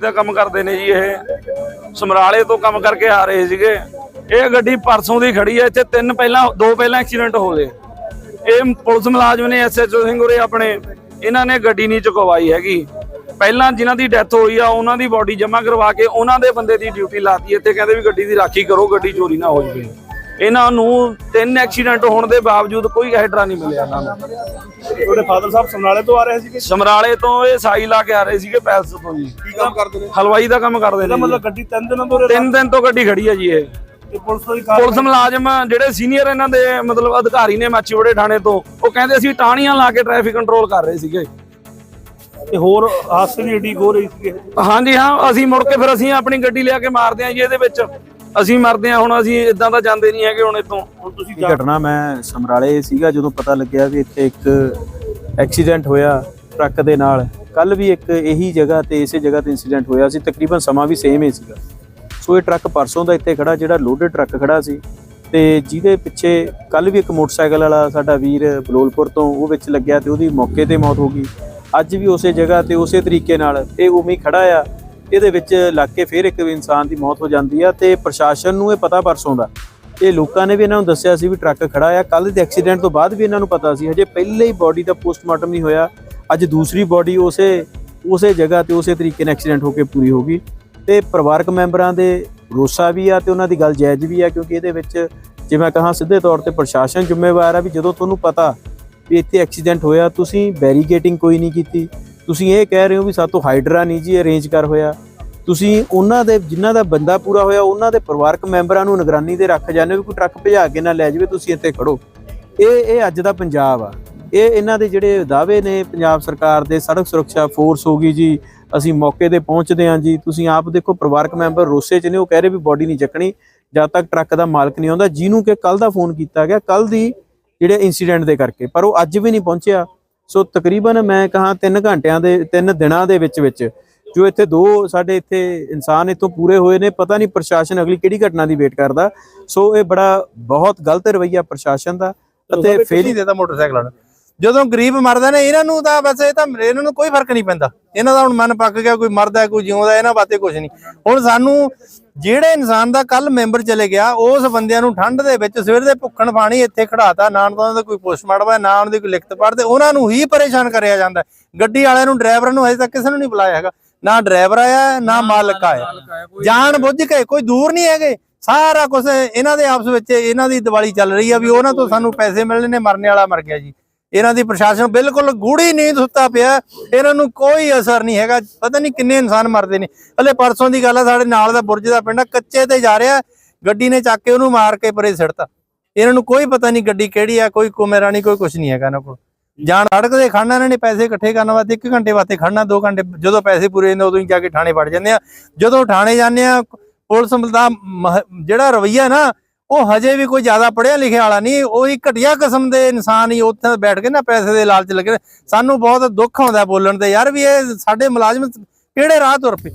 ਦਾ ਕੰਮ ਕਰਦੇ ਨੇ ਜੀ ਇਹ। ਸਮਰਾਲੇ ਤੋਂ ਕੰਮ ਕਰਕੇ ਆ ਰਹੇ ਸੀਗੇ। ਇਹ ਗੱਡੀ ਪਰਸੋਂ ਦੀ ਖੜੀ ਹੈ, ਇੱਥੇ ਤਿੰਨ ਪਹਿਲਾਂ, ਦੋ ਪਹਿਲਾਂ ਐਕਸੀਡੈਂਟ ਹੋ ਗਏ। ਇਹ ਪੁਲਿਸ ਮੁਲਾਜ਼ਮ ਨੇ ਐਸਐਚਓ ਸਿੰਘ ਉਰੇ ਆਪਣੇ, ਇਹਨਾਂ ਨੇ ਗੱਡੀ ਨਹੀਂ ਚੁਕਵਾਈ ਹੈਗੀ। ਪਹਿਲਾਂ ਜਿਨ੍ਹਾਂ ਦੀ ਡੈਥ ਹੋਈ ਆ, ਉਹਨਾਂ ਦੀ ਬਾਡੀ ਜਮ੍ਹਾਂ ਕਰਵਾ ਕੇ ਉਹਨਾਂ ਦੇ ਬੰਦੇ ਦੀ ਡਿਊਟੀ ਲਾਤੀ। ਇੱਥੇ ਕਹਿੰਦੇ ਵੀ ਗੱਡੀ ਦੀ ਰਾਖੀ ਕਰੋ, ਗੱਡੀ ਚੋਰੀ ਨਾ ਹੋ ਜਾਵੇ। ਇਹਨਾਂ ਨੂੰ ਤਿੰਨ ਐਕਸੀਡੈਂਟ ਹੋਣ ਦੇ ਬਾਵਜੂਦ ਕੋਈ ਹੈਡਰਾ ਨਹੀਂ ਮਿਲਿਆ ਇਹਨਾਂ ਨੂੰ। ਤੁਹਾਡੇ ਫਾਦਰ ਸਾਹਿਬ ਸਮਨਾਲੇ ਤੋਂ ਆ ਰਹੇ ਸੀਗੇ? ਸਮਰਾਲੇ ਤੋਂ ਇਹ ਸਾਈ ਲਾ ਕੇ ਆ ਰਹੇ ਸੀਗੇ ਪੈਲਸ ਤੋਂ ਜੀ। ਕੀ ਕੰਮ ਕਰਦੇ ਨੇ? ਹਲਵਾਈ ਦਾ ਕੰਮ ਕਰਦੇ ਨੇ ਮਤਲਬ। ਗੱਡੀ ਤਿੰਨ ਦਿਨਾਂ ਤੋਂ ਤਿੰਨ ਦਿਨ ਤੋਂ ਗੱਡੀ ਖੜੀ ਹੈ ਜੀ ਇਹ। ਪੁਲਿਸ ਮੁਲਾਜ਼ਮ ਜਿਹੜੇ ਸੀਨੀਅਰ ਇਹਨਾਂ ਦੇ ਮਤਲਬ ਅਧਿਕਾਰੀ ਨੇ ਮਾਚੀਵੜੇ ਥਾਣੇ ਤੋਂ ਉਹ ਕਹਿੰਦੇ ਅਸੀਂ ਟਾਹਣੀਆਂ ਲਾ ਕੇ ਟ੍ਰੈਫਿਕ ਕੰਟਰੋਲ ਕਰ ਰਹੇ ਸੀਗੇ। ਤੇ ਹੋਰ ਹਾਦਸੇ ਦੀ ਏਡੀ ਹੋ ਰਹੀ ਸੀਗੇ। ਹਾਂਜੀ ਹਾਂ ਅਸੀਂ ਮੁੜ ਕੇ ਫਿਰ ਅਸੀਂ ਆਪਣੀ ਗੱਡੀ ਲਿਆ ਕੇ ਮਾਰਦੇ ਹਾਂ ਜੀ ਇਹਦੇ ਵਿੱਚ। ਅਸੀਂ ਮਰਦੇ ਹਾਂ ਹੁਣ ਅਸੀਂ ਇਦਾਂ ਤਾਂ ਜਾਂਦੇ ਨਹੀਂ ਹੈਗੇ ਹੁਣ ਇਤੋਂ ਹੁਣ ਤੁਸੀਂ ਇਹ ਘਟਨਾ ਮੈਂ ਸਮਰਾਲੇ ਸੀਗਾ ਜਦੋਂ ਪਤਾ ਲੱਗਿਆ ਵੀ ਇੱਥੇ ਇੱਕ ਐਕਸੀਡੈਂਟ ਹੋਇਆ ਟਰੱਕ ਦੇ ਨਾਲ। ਕੱਲ ਵੀ ਇੱਕ ਇਹੀ ਜਗ੍ਹਾ ਤੇ ਇਸੇ ਜਗ੍ਹਾ ਤੇ ਇਨਸੀਡੈਂਟ ਹੋਇਆ ਸੀ ਤਕਰੀਬਨ ਸਮਾਂ ਵੀ ਸੇਮ ਹੀ ਸੀਗਾ। ਸੋ ਇਹ ਟਰੱਕ ਪਰਸੋਂ ਦਾ ਇੱਥੇ ਖੜਾ ਜਿਹੜਾ ਲੋਡਡ ਟਰੱਕ ਖੜਾ ਸੀ ਤੇ ਜਿਹਦੇ ਪਿੱਛੇ ਕੱਲ ਵੀ ਇੱਕ ਮੋਟਰਸਾਈਕਲ ਵਾਲਾ ਸਾਡਾ ਵੀਰ ਬਲੋਲਪੁਰ ਤੋਂ ਉਹ ਵਿੱਚ ਲੱਗਿਆ ਤੇ ਉਹਦੀ ਮੌਕੇ ਤੇ ਮੌਤ ਹੋ ਗਈ। ਅੱਜ ਵੀ ਉਸੇ ਜਗ੍ਹਾ ਤੇ ਉਸੇ ਤਰੀਕੇ ਨਾਲ ਇਹ ਉਵੇਂ ਹੀ ਖੜਾ ਆ। ਇਹਦੇ ਵਿੱਚ ਲੱਗ ਕੇ ਫਿਰ ਇੱਕ ਇਨਸਾਨ ਦੀ ਮੌਤ ਹੋ ਜਾਂਦੀ ਆ ਤੇ ਪ੍ਰਸ਼ਾਸਨ ਨੂੰ ਇਹ ਪਤਾ ਪਰਸੋਂ ਦਾ ਇਹ ਲੋਕਾਂ ਨੇ ਵੀ ਇਹਨਾਂ ਨੂੰ ਦੱਸਿਆ ਸੀ ਵੀ ਟਰੱਕ ਖੜਾ ਆ। ਕੱਲ ਦੇ ਐਕਸੀਡੈਂਟ ਤੋਂ ਬਾਅਦ ਵੀ ਇਹਨਾਂ ਨੂੰ ਪਤਾ ਸੀ। ਹਜੇ ਪਹਿਲੇ ਹੀ ਬਾਡੀ ਦਾ ਪੋਸਟਮਾਰਟਮ ਨਹੀਂ ਹੋਇਆ। ਅੱਜ ਦੂਸਰੀ ਬਾਡੀ ਉਸੇ ਉਸੇ ਜਗ੍ਹਾ ਤੇ ਉਸੇ ਤਰੀਕੇ ਨਾਲ ਐਕਸੀਡੈਂਟ ਹੋ ਕੇ ਪੂਰੀ ਹੋ ਗਈ। ਤੇ ਪਰਿਵਾਰਕ ਮੈਂਬਰਾਂ ਦੇ ਰੋਸਾ ਵੀ ਆ ਤੇ ਉਹਨਾਂ ਦੀ ਗੱਲ ਜਾਇਜ਼ ਵੀ ਆ ਕਿਉਂਕਿ ਇਹਦੇ ਵਿੱਚ ਜੇ ਮੈਂ ਕਹਾਂ ਸਿੱਧੇ ਤੌਰ ਤੇ ਪ੍ਰਸ਼ਾਸਨ ਜ਼ਿੰਮੇਵਾਰ ਆ ਵੀ ਜਦੋਂ ਤੁਹਾਨੂੰ ਪਤਾ ਵੀ ਇੱਥੇ ਐਕਸੀਡੈਂਟ ਹੋਇਆ, ਤੁਸੀਂ ਬੈਰੀਗੇਟਿੰਗ ਕੋਈ ਨਹੀਂ ਕੀਤੀ। ਤੁਸੀਂ ਇਹ ਕਹਿ ਰਹੇ ਹੋ ਵੀ ਸਾਤੋਂ ਹਾਈਡਰਾ ਨਹੀਂ ਜੀ ਅਰੇਂਜ ਕਰ ਹੋਇਆ। ਤੁਸੀਂ ਉਹਨਾਂ ਦੇ, ਜਿਨ੍ਹਾਂ ਦਾ ਬੰਦਾ ਪੂਰਾ ਹੋਇਆ, ਉਹਨਾਂ ਦੇ ਪਰਿਵਾਰਕ ਮੈਂਬਰਾਂ ਨੂੰ ਨਿਗਰਾਨੀ ਤੇ ਰੱਖ ਜਾਂਦੇ ਹੋ ਵੀ ਕੋਈ ਟਰੱਕ ਭਜਾ ਕੇ ਨਾ ਲੈ ਜਾਵੇ, ਤੁਸੀਂ ਇੱਥੇ ਖੜੋ। ਇਹ ਇਹ ਅੱਜ ਦਾ ਪੰਜਾਬ ਆ। ਇਹ ਇਹਨਾਂ ਦੇ ਜਿਹੜੇ ਦਾਅਵੇ ਨੇ ਪੰਜਾਬ ਸਰਕਾਰ ਦੇ, ਸੜਕ ਸੁਰੱਖਿਆ ਫੋਰਸ ਹੋ ਗਈ ਜੀ, ਅਸੀਂ ਮੌਕੇ ਤੇ ਪਹੁੰਚਦੇ ਹਾਂ ਜੀ। ਤੁਸੀਂ ਆਪ ਦੇਖੋ, ਪਰਿਵਾਰਕ ਮੈਂਬਰ ਰੋਸੇ ਚ ਨੇ, ਉਹ ਕਹਿ ਰਹੇ ਵੀ ਬੋਡੀ ਨਹੀਂ ਚੱਕਣੀ, ਜਦ ਤੱਕ ਟਰੱਕ ਦਾ ਮਾਲਕ ਨਹੀਂ ਆਉਂਦਾ। ਜਿਹਨੂੰ ਕਿ ਕੱਲ ਦਾ ਫੋਨ ਕੀਤਾ ਗਿਆ ਕੱਲ ਦੀ ਜਿਹੜੇ ਇਨਸੀਡੈਂਟ ਦੇ ਕਰਕੇ, ਪਰ ਉਹ ਅੱਜ ਵੀ ਨਹੀਂ ਪਹੁੰਚਿਆ। ਸੋ ਤਕਰੀਬਨ ਮੈਂ ਕਹਾਂ 3 ਘੰਟਿਆਂ ਦੇ 3 ਦਿਨਾਂ ਦੇ ਵਿੱਚ ਵਿੱਚ ਜੋ ਇੱਥੇ ਦੋ ਸਾਡੇ ਇੱਥੇ ਇਨਸਾਨ ਇੱਥੋਂ ਪੂਰੇ ਹੋਏ ਨੇ ਪਤਾ ਨਹੀਂ ਪ੍ਰਸ਼ਾਸਨ ਅਗਲੀ ਕਿਹੜੀ ਘਟਨਾ ਦੀ ਵੇਟ ਕਰਦਾ। ਸੋ ਇਹ ਬੜਾ ਬਹੁਤ ਗਲਤ ਰਵੱਈਆ ਪ੍ਰਸ਼ਾਸਨ ਦਾ ਅਤੇ ਫੇਰੀ ਦੇ ਤਾਂ ਮੋਟਰਸਾਈਕਲਾਂ ਨੂੰ। ਜਦੋਂ ਗਰੀਬ ਮਰਦਾ ਨੇ ਇਹਨਾਂ ਨੂੰ ਤਾਂ ਬਸ ਇਹ ਤਾਂ ਇਹਨਾਂ ਨੂੰ ਕੋਈ ਫ਼ਰਕ ਨਹੀਂ ਪੈਂਦਾ। ਇਹਨਾਂ ਦਾ ਹੁਣ ਮਨ ਪੱਕ ਗਿਆ ਕੋਈ ਮਰਦਾ ਕੋਈ ਜਿਉਂਦਾ ਇਹਨਾਂ ਬਾਤੇ ਕੁਝ ਨਹੀਂ। ਹੁਣ ਸਾਨੂੰ ਜਿਹੜੇ ਇਨਸਾਨ ਦਾ ਕੱਲ ਮੈਂਬਰ ਚਲੇ ਗਿਆ ਉਸ ਬੰਦਿਆਂ ਨੂੰ ਠੰਡ ਦੇ ਵਿੱਚ ਸਵੇਰ ਦੇ ਭੁੱਖਣ ਪਾਣੀ ਇੱਥੇ ਖੜਾਤਾ ਨਾ ਉਹਨਾਂ ਦਾ ਕੋਈ ਪੋਸਟਮਾਰਟਮ ਹੈ ਨਾ ਉਹਨਾਂ ਦੀ ਕੋਈ ਲਿਖਤ ਪੜ੍ਹਦੇ ਉਹਨਾਂ ਨੂੰ ਹੀ ਪਰੇਸ਼ਾਨ ਕਰਿਆ ਜਾਂਦਾ ਹੈ। ਗੱਡੀ ਵਾਲਿਆਂ ਨੂੰ ਡਰਾਈਵਰ ਨੂੰ ਹਜੇ ਤੱਕ ਕਿਸੇ ਨੂੰ ਨਹੀਂ ਬੁਲਾਇਆ ਹੈਗਾ। ਨਾ ਡਰਾਈਵਰ ਆਇਆ ਨਾ ਮਾਲਕ ਆਇਆ। ਜਾਣ ਬੁੱਝ ਕੇ ਕੋਈ ਦੂਰ ਨਹੀਂ ਹੈਗੇ। ਸਾਰਾ ਕੁਝ ਇਹਨਾਂ ਦੇ ਆਪਸ ਵਿੱਚ ਇਹਨਾਂ ਦੀ ਦੀਵਾਲੀ ਚੱਲ ਰਹੀ ਆ ਵੀ ਉਹਨਾਂ ਤੋਂ ਸਾਨੂੰ ਪੈਸੇ ਮਿਲਣੇ ਨੇ ਮਰਨੇ ਵਾਲਾ ਮਰ ਗਿਆ ਜੀ। ਇਹਨਾਂ ਦੀ ਪ੍ਰਸ਼ਾਸਨ ਬਿਲਕੁਲ ਗੂੜੀ ਨੀਂਦ ਸੁੱਤਾ ਪਿਆ। ਇਹਨਾਂ ਨੂੰ ਕੋਈ ਅਸਰ ਨਹੀਂ ਹੈਗਾ। ਪਤਾ ਨਹੀਂ ਕਿੰਨੇ ਇਨਸਾਨ ਮਰਦੇ ਨੇ। ਹਲੇ ਪਰਸੋਂ ਦੀ ਗੱਲ ਆ, ਸਾਡੇ ਨਾਲ ਦਾ ਬੁਰਜ ਦਾ ਪਿੰਡ ਕੱਚੇ ਤੇ ਜਾ ਰਿਹਾ। ਗੱਡੀ ਨੇ ਚੱਕ ਕੇ ਉਹਨੂੰ ਮਾਰ ਕੇ ਪਰੇ ਸਿੱਟਤਾ। ਇਹਨਾਂ ਨੂੰ ਕੋਈ ਪਤਾ ਨਹੀਂ ਗੱਡੀ ਕਿਹੜੀ ਆ, ਕੋਈ ਕੁਮੇਰਾ ਨਹੀਂ ਕੋਈ ਕੁਝ ਨਹੀਂ ਹੈਗਾ ਇਹਨਾਂ ਕੋਲ। ਜਾਣ ਸੜਕ ਦੇ ਖੜਨਾ ਇਹਨਾਂ ਨੇ, ਪੈਸੇ ਇਕੱਠੇ ਕਰਨ ਵਾਸਤੇ 1 ਘੰਟੇ ਵਾਸਤੇ ਖੜਨਾ 2 ਘੰਟੇ ਜਦੋਂ ਪੈਸੇ ਪੂਰੇ ਹੁੰਦੇ ਉਦੋਂ ਹੀ ਜਾ ਕੇ ਥਾਣੇ ਵੜ ਜਾਂਦੇ ਆ। ਜਦੋਂ ਥਾਣੇ ਜਾਂਦੇ ਆ, ਪੁਲਿਸ ਦਾ ਮਹ- ਜਿਹੜਾ ਰਵਈਆ ਨਾ ਉਹ ਹਜੇ ਵੀ ਕੋਈ ਜ਼ਿਆਦਾ ਪੜਿਆ ਲਿਖਿਆ ਵਾਲਾ ਨਹੀਂ, ਉਹ ਹੀ ਘਟੀਆ ਕਿਸਮ ਦੇ ਇਨਸਾਨ ਹੀ ਉੱਥੇ ਬੈਠ ਕੇ ਨਾ ਪੈਸੇ ਦੇ ਲਾਲਚ ਲੱਗੇ ਸਾਨੂੰ ਬਹੁਤ ਦੁੱਖ ਆਉਂਦਾ ਬੋਲਣ ਤੇ। ਯਾਰ ਵੀ ਇਹ ਸਾਡੇ ਮੁਲਾਜ਼ਮ ਕਿਹੜੇ ਰਾਹ ਤੁਰ ਪਏ?